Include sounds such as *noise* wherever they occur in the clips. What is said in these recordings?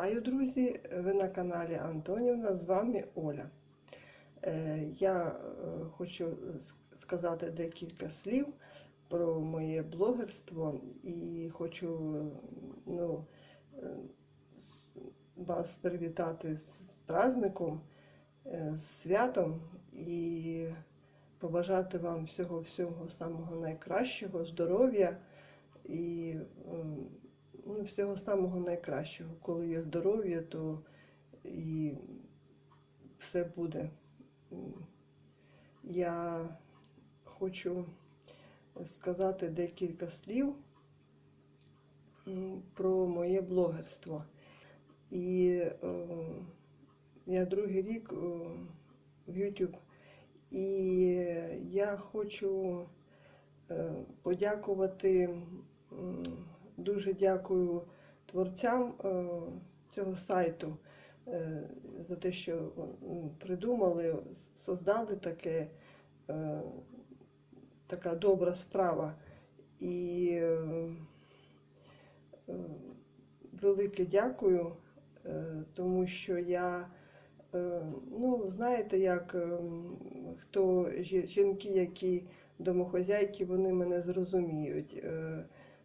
Вітаю, друзі! Ви на каналі Антонівна, з вами Оля. Е, Я е, хочу сказати декілька слів про моє блогерство і хочу ну, е, вас привітати з праздником, з святом і побажати вам всього всього самого найкращого, здоров'я і ну, всього самого найкращого. Коли є здоров'я, то і все буде. Я хочу сказати декілька слів про моє блогерство. І е, я другий рік е, в YouTube. І я хочу е, подякувати, дуже дякую творцям е, цього сайту е, за те, що придумали, создали таке, е, така добра справа. І велике дякую, тому що я, ну, знаєте, як хто жінки, які домохозяйки, вони мене зрозуміють.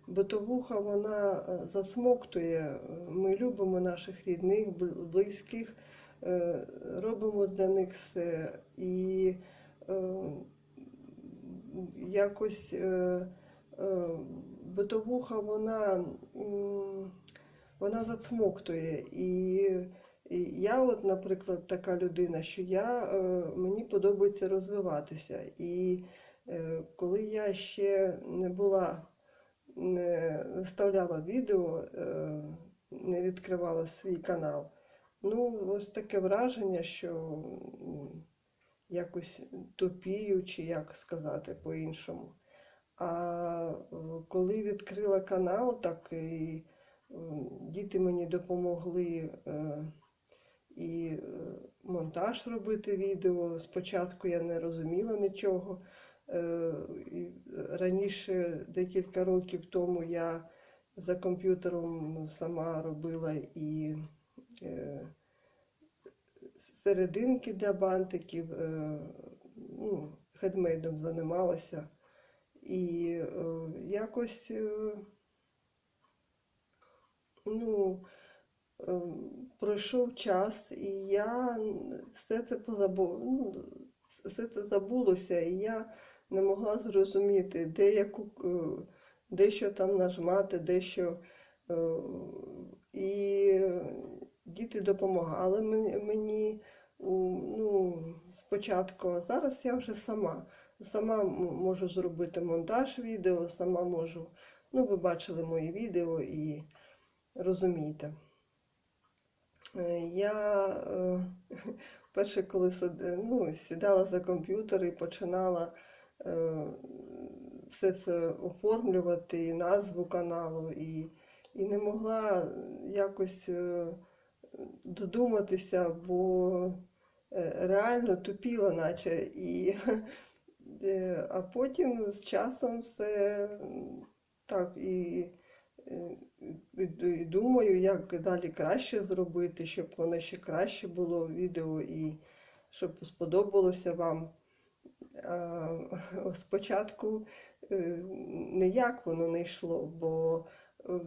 Е, Битовуха вона е, засмоктує. Ми любимо наших рідних, близьких, е, робимо для них все. І е, якось е, е, битовуха вона, вона засмоктує. І, я, от, наприклад, така людина, що я, е, мені подобається розвиватися. І е, коли я ще не була, не виставляла відео, е, не відкривала свій канал, ну, ось таке враження, що якось тупію, чи як сказати по-іншому. А е, коли відкрила канал, так і діти мені допомогли е, і монтаж робити відео. Спочатку я не розуміла нічого. Е, Раніше, декілька років тому, я за комп'ютером сама робила і е, серединки для бантиків, е, ну, хедмейдом займалася. І якось ну, пройшов час, і я все це позабула, ну, все це забулося, і я не могла зрозуміти, де яку, е, де що там нажмати, де е, І діти допомагали мені, ну, спочатку, а зараз я вже сама. Сама можу зробити монтаж відео, сама можу. Ну, ви бачили мої відео і розумієте. Е, Я е, *laughs* перше, коли ну, сідала за комп'ютер і починала все це оформлювати, і назву каналу, і, і не могла якось е, додуматися, бо е, реально тупіла, наче. І, *laughs* е, а потім з часом все так е, і, і думаю, як далі краще зробити, щоб воно ще краще було відео і щоб сподобалося вам. *laughs* Спочатку е, ніяк воно не йшло, бо е,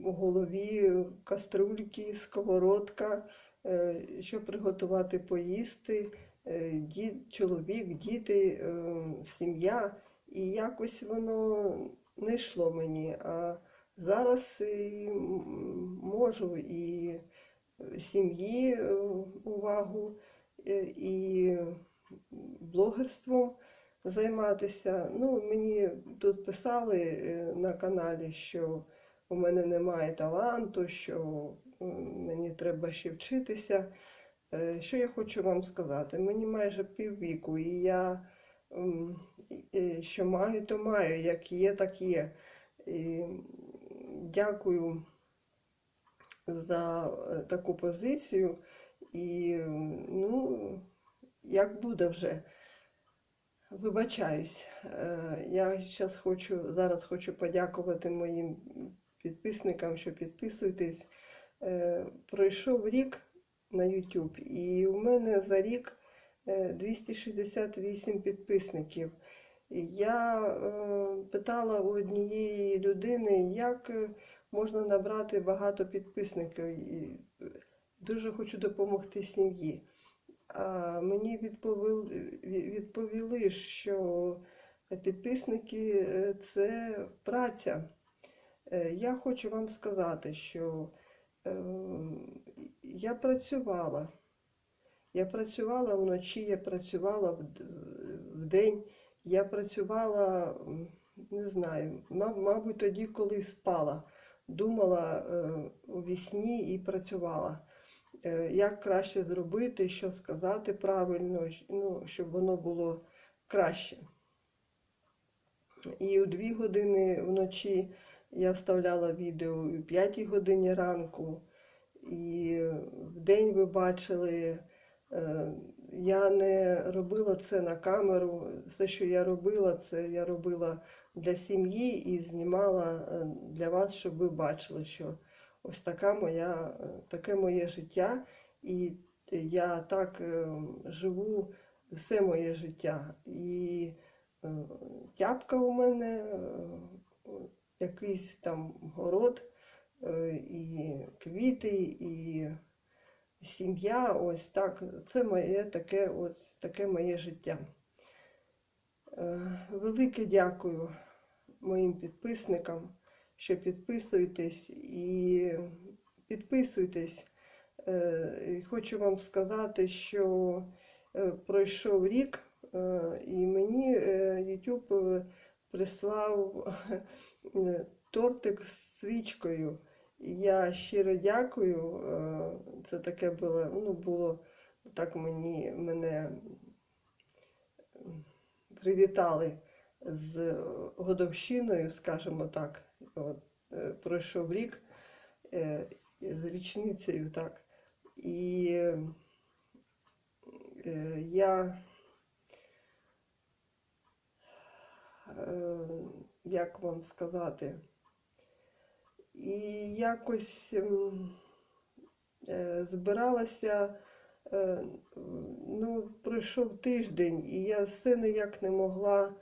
у голові каструльки, сковородка, е, що приготувати поїсти, дід, чоловік, діти, сім'я. І якось воно не йшло мені. А зараз можу і сім'ї увагу, і блогерством займатися. Ну, мені тут писали е, на каналі, що у мене немає таланту, що мені треба ще вчитися. Е, Що я хочу вам сказати? Мені майже піввіку, і я що маю, то маю, як є, так є. І дякую за е, таку позицію. І ну, як буде вже. Вибачаюсь. Е, Я зараз хочу, зараз хочу подякувати моїм підписникам, що підписуєтесь. Е, Пройшов рік на YouTube, і у мене за рік е, 268 підписників. Я е, питала у однієї людини, як е, можна набрати багато підписників. Е, дуже хочу допомогти сім'ї. А мені відповіли, відповіли, що підписники е, це праця. Е, Я хочу вам сказати, що е, я працювала. Я працювала вночі, я працювала в- вдень, я працювала, не знаю, мабуть, тоді, коли спала. Думала у вісні і працювала. Е, Як краще зробити, що сказати правильно, ну, щоб воно було краще. І у дві години вночі я вставляла відео, і о 5 годині ранку, і в день ви бачили, е, я не робила це на камеру. Все, що я робила, це я робила для сім'ї і знімала е, для вас, щоб ви бачили, що ось така моя, е, таке моє життя, і я так е, живу все моє життя. І е, тяпка у мене, е, якийсь там город, е, і квіти, і сім'я. Ось так. Це моє таке, ось таке моє життя. Е, Велике дякую моїм підписникам, що підписуєтесь і підписуйтесь. Е, Хочу вам сказати, що е, пройшов рік, е, і мені YouTube прислав тортик з свічкою. Я щиро дякую. Це таке було, ну, було так мені мене привітали з годовщиною, скажімо так. От, е, пройшов рік е, з річницею, так. І е, я, як вам сказати, і якось ем, збиралася, ну, пройшов тиждень, і я все ніяк не могла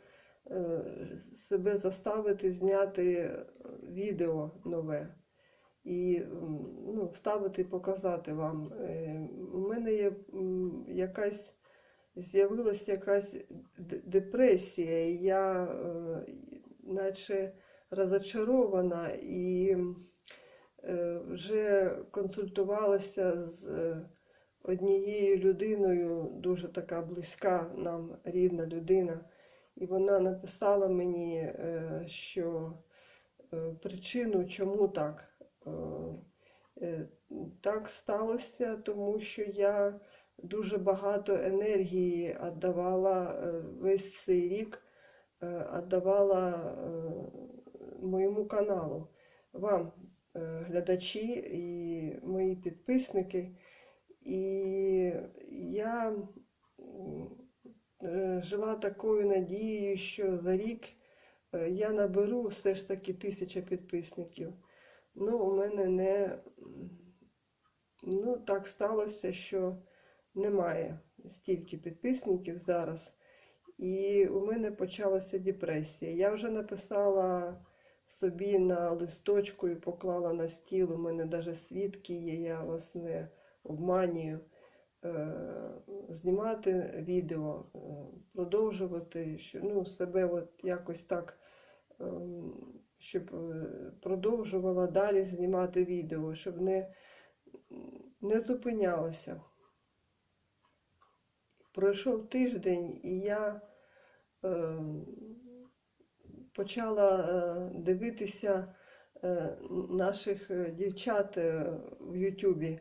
себе заставити зняти відео нове і ну, вставити показати вам. Е, У мене є якась з'явилася якась депресія, я е, наче розочарована і е, вже консультувалася з е, однією людиною, дуже така близька нам рідна людина, і вона написала мені, е, що е, причину, чому так. Е, Так сталося, тому що я дуже багато енергії віддавала весь цей рік, віддавала моєму каналу, вам, глядачі і мої підписники. І я жила такою надією, що за рік е, я наберу все ж таки тисяча підписників. Ну, у мене не ну, так сталося, що немає стільки підписників зараз. І у мене почалася депресія. Я вже написала собі на листочку і поклала на стіл. У мене навіть свідки є, я вас не обманюю. Е, Знімати відео, е, продовжувати, ну, себе от якось так, ем, щоб е, продовжувала далі знімати відео, щоб не, не зупинялася. Пройшов тиждень, і я е, почала е, дивитися е, наших дівчат в Ютубі,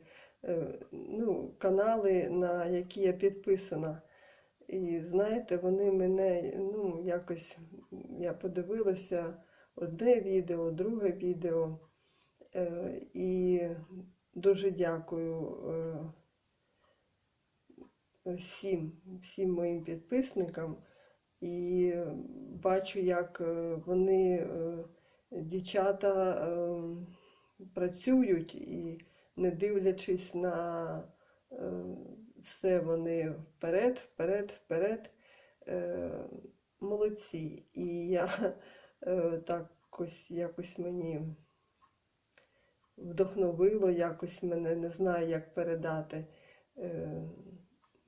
ну, канали, на які я підписана. І знаєте, вони мене, ну, якось я подивилася одне відео, друге відео. Е, і дуже дякую. Е, всім, всім моїм підписникам і бачу, як е, вони, е, дівчата, е, працюють не дивлячись на е, все, вони вперед, вперед, вперед. Е, молодці. І я е, так ось якось мені вдохновило, якось мене не знаю, як передати.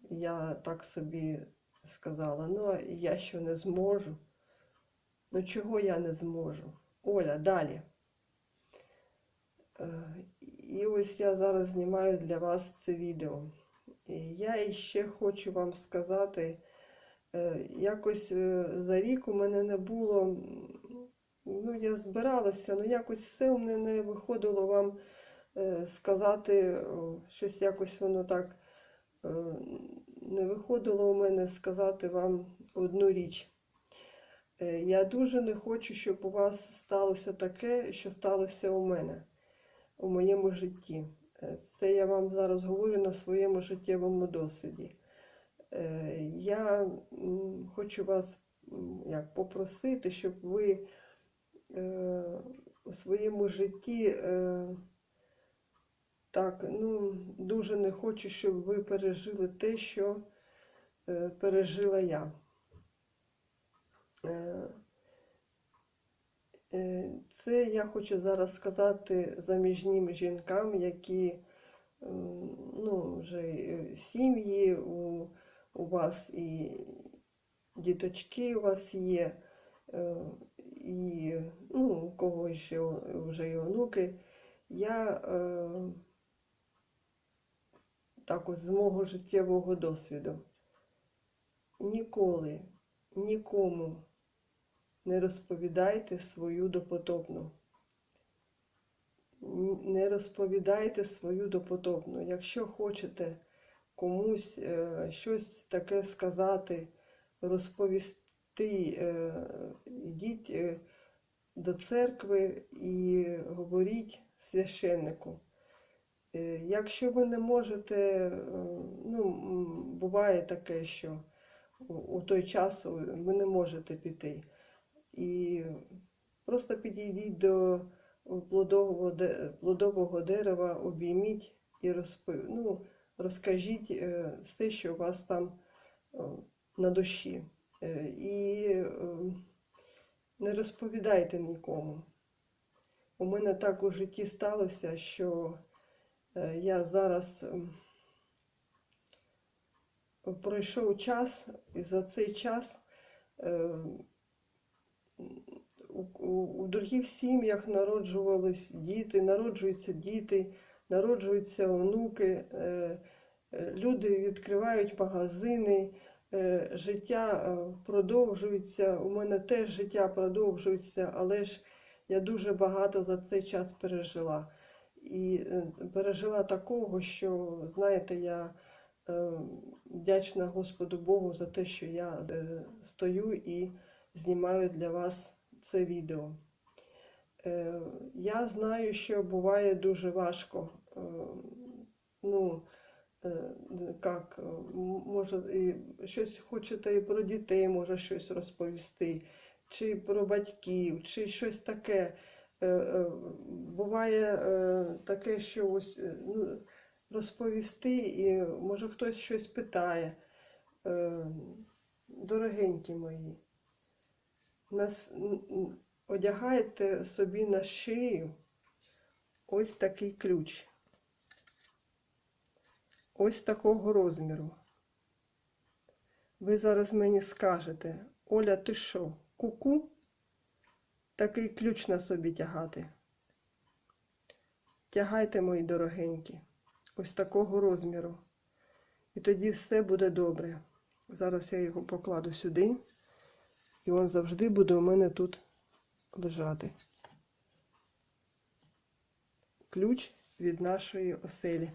Я так собі сказала, ну я що не зможу. Ну чого я не зможу? Оля, далі. І ось я зараз знімаю для вас це відео. І я іще хочу вам сказати, е, якось е, за рік у мене не було, ну я збиралася, але якось все у мене не виходило вам е, сказати, щось якось воно так не виходило у мене сказати вам одну річ. Я дуже не хочу, щоб у вас сталося таке, що сталося у мене у моєму житті. Е, Це я вам зараз говорю на своєму життєвому досвіді. Е, Я хочу вас як, попросити, щоб ви е, у своєму житті так, ну, дуже не хочу, щоб ви пережили те, що пережила я. Е, Це я хочу зараз сказати заміжнім жінкам, які ну, вже сім'ї у, у вас і діточки у вас є, е, і ну, у кого ще вже і онуки. Я е, так ось з мого життєвого досвіду ніколи нікому не розповідайте свою допотопну. Не розповідайте свою допотопну. Якщо хочете комусь е, щось таке сказати, розповісти, е, йдіть е, до церкви і говоріть священнику. Е, Якщо ви не можете, е, ну, буває таке, що у той час ви не можете піти. І просто підійдіть до плодового, плодового дерева, обійміть і розпо... ну, розкажіть е, все, що у вас там е, на душі. Е, І не розповідайте нікому. У мене так у житті сталося, що я зараз ем, пройшов час, і за цей час е, у, у, других сім'ях народжувались діти, народжуються діти, народжуються онуки, е, е, люди відкривають магазини, е, життя продовжується. У мене теж життя продовжується, але ж я дуже багато за цей час пережила. І пережила такого, що, знаєте, я вдячна Господу Богу за те, що я стою і знімаю для вас це відео. Е, Я знаю, що буває дуже важко. Е, Ну, е, як, може, щось хочете і про дітей, може щось розповісти, чи про батьків, чи щось таке. Буває таке, що ось ну, розповісти, і може хтось щось питає. Дорогенькі мої, нас, н- собі на шию ось такий ключ. Ось такого розміру. Ви зараз мені скажете, Оля, ти що, куку? Такий ключ на собі тягати. Тягайте, мої дорогенькі, ось такого розміру. І тоді все буде добре. Зараз я його покладу сюди, і він завжди буде у мене тут лежати. Ключ від нашої оселі.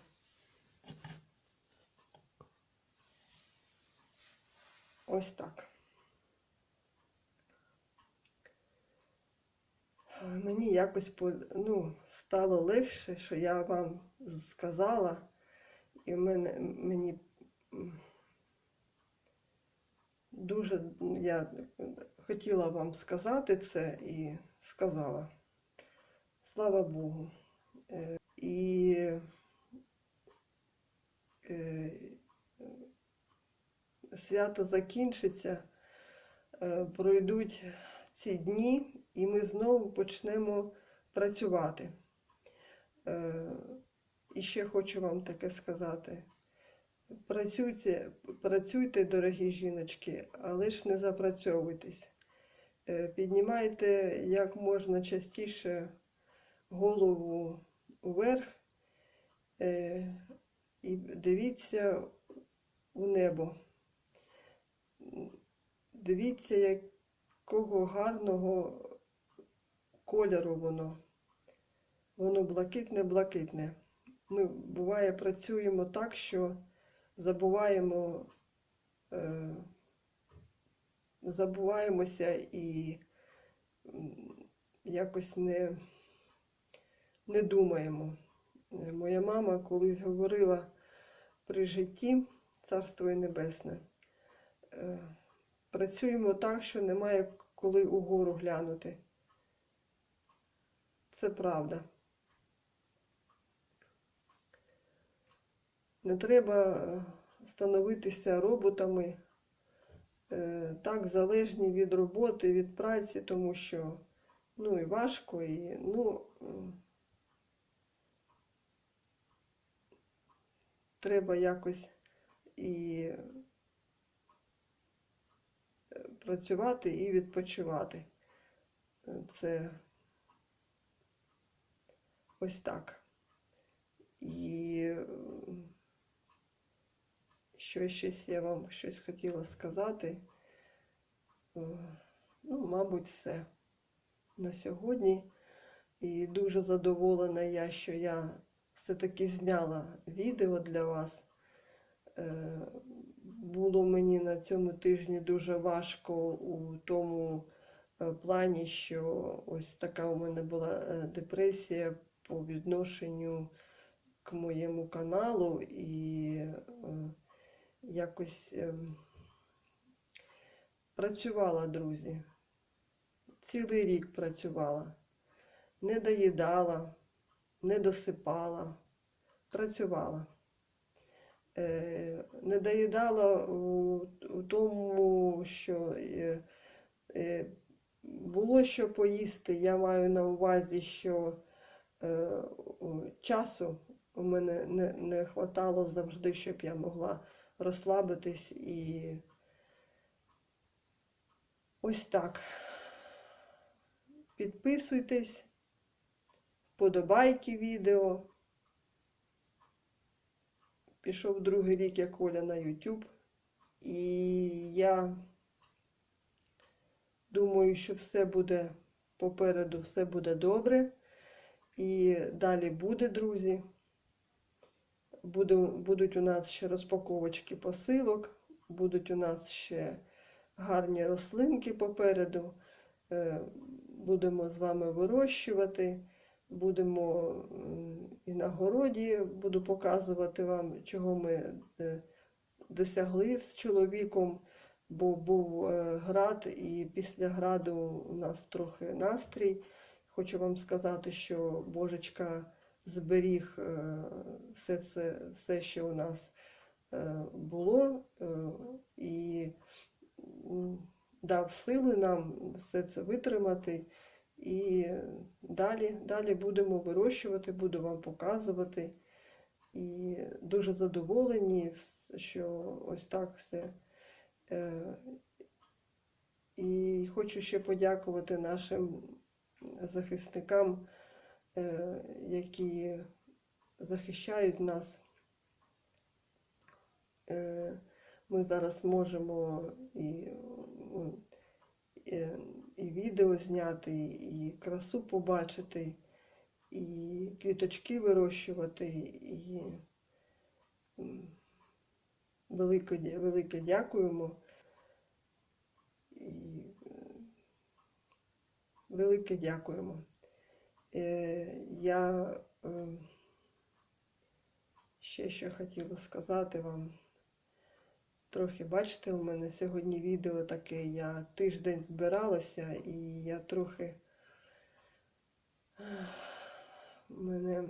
Ось так. Мені якось ну, стало легше, що я вам сказала, і в мене мені дуже я хотіла вам сказати це і сказала. Слава Богу. Е, І е, свято закінчиться, е, пройдуть ці дні, і ми знову почнемо працювати. І ще хочу вам таке сказати. Працюйте, працюйте, дорогі жіночки, але ж не запрацьовуйтесь. Е, Піднімайте як можна частіше голову вверх е, і дивіться у небо. Дивіться, якого гарного кольору воно. Воно блакитне-блакитне. Ми буває працюємо так, що забуваємо, е, забуваємося і якось не, не думаємо. Е, Моя мама колись говорила при житті, царство і небесне, е, працюємо так, що немає коли угору глянути. Це правда. Не треба е, становитися роботами, е, так залежні від роботи, від праці, тому що ну і важко, і ну, треба якось і е, працювати і відпочивати. Це ось так. І що щось я вам щось хотіла сказати. Е, Ну, мабуть, все на сьогодні. І дуже задоволена я, що я все-таки зняла відео для вас. Е, Було мені на цьому тижні дуже важко у тому е, плані, що ось така у мене була е, депресія по відношенню к моєму каналу і якось ем, працювала, друзі. Цілий рік працювала. Не доїдала, не досипала, працювала. Е, не доїдала у, тому, що е, е, було що поїсти. Я маю на увазі, що часу у мене не, не хватало завжди, щоб я могла розслабитись і ось так. Підписуйтесь, подобайки відео. Пішов другий рік як Оля на YouTube. І я думаю, що все буде попереду, все буде добре. І далі буде, друзі. Будуть у нас ще розпаковочки посилок, будуть у нас ще гарні рослинки попереду. Е, Будемо з вами вирощувати, будемо і на городі, буду показувати вам, чого ми е, досягли з чоловіком, бо був е, град, і після граду у нас трохи настрій. Хочу вам сказати, що Божечка зберіг е, все це, все, що у нас е, було, е, і дав сили нам все це витримати. І далі, далі будемо вирощувати, буду вам показувати. І дуже задоволені, що ось так все. І хочу ще подякувати нашим захисникам, які захищають нас. Е, Ми зараз можемо і, ну, і, і відео зняти, і красу побачити, і квіточки вирощувати, і велике, велике дякуємо. І е, велике дякуємо. Е, Я ще що хотіла сказати вам. Трохи бачите, у мене сьогодні відео таке, я тиждень збиралася і я трохи. У мене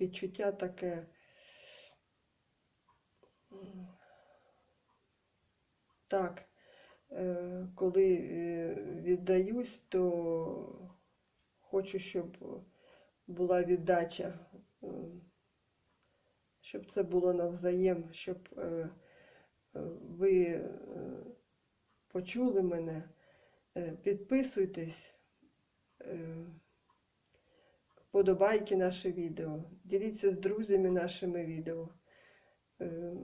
відчуття таке Так, е, коли е, віддаюсь, то хочу, щоб була віддача, е, щоб це було навзаєм, щоб е, е, ви е, почули мене. Е, Підписуйтесь, е, подобайки наше відео, діліться з друзями нашими відео, е,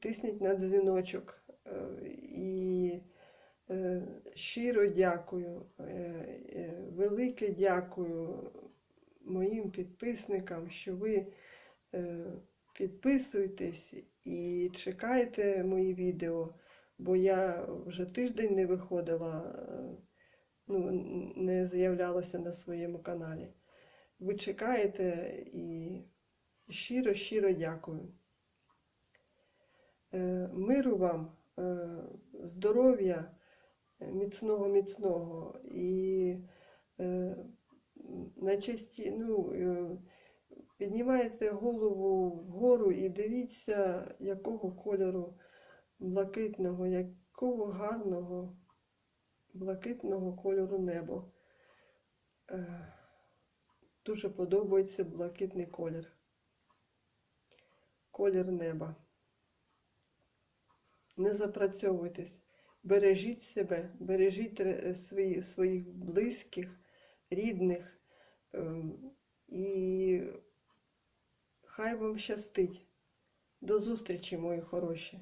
тисніть на дзвіночок. Е, І е, щиро дякую, е, е, велике дякую моїм підписникам, що ви е, підписуєтесь і чекаєте мої відео, бо я вже тиждень не виходила, е, ну, не з'являлася на своєму каналі. Ви чекаєте і щиро, щиро дякую. Е, Миру вам, е, здоров'я, е, міцного, міцного і е, найчасті, ну, е, піднімайте голову вгору і дивіться, якого кольору блакитного, якого гарного блакитного кольору небо. Е, Дуже подобається блакитний колір. Колір неба. Не запрацьовуйтесь, бережіть себе, бережіть свої, своїх близьких, рідних. ем, І хай вам щастить. До зустрічі, мої хороші.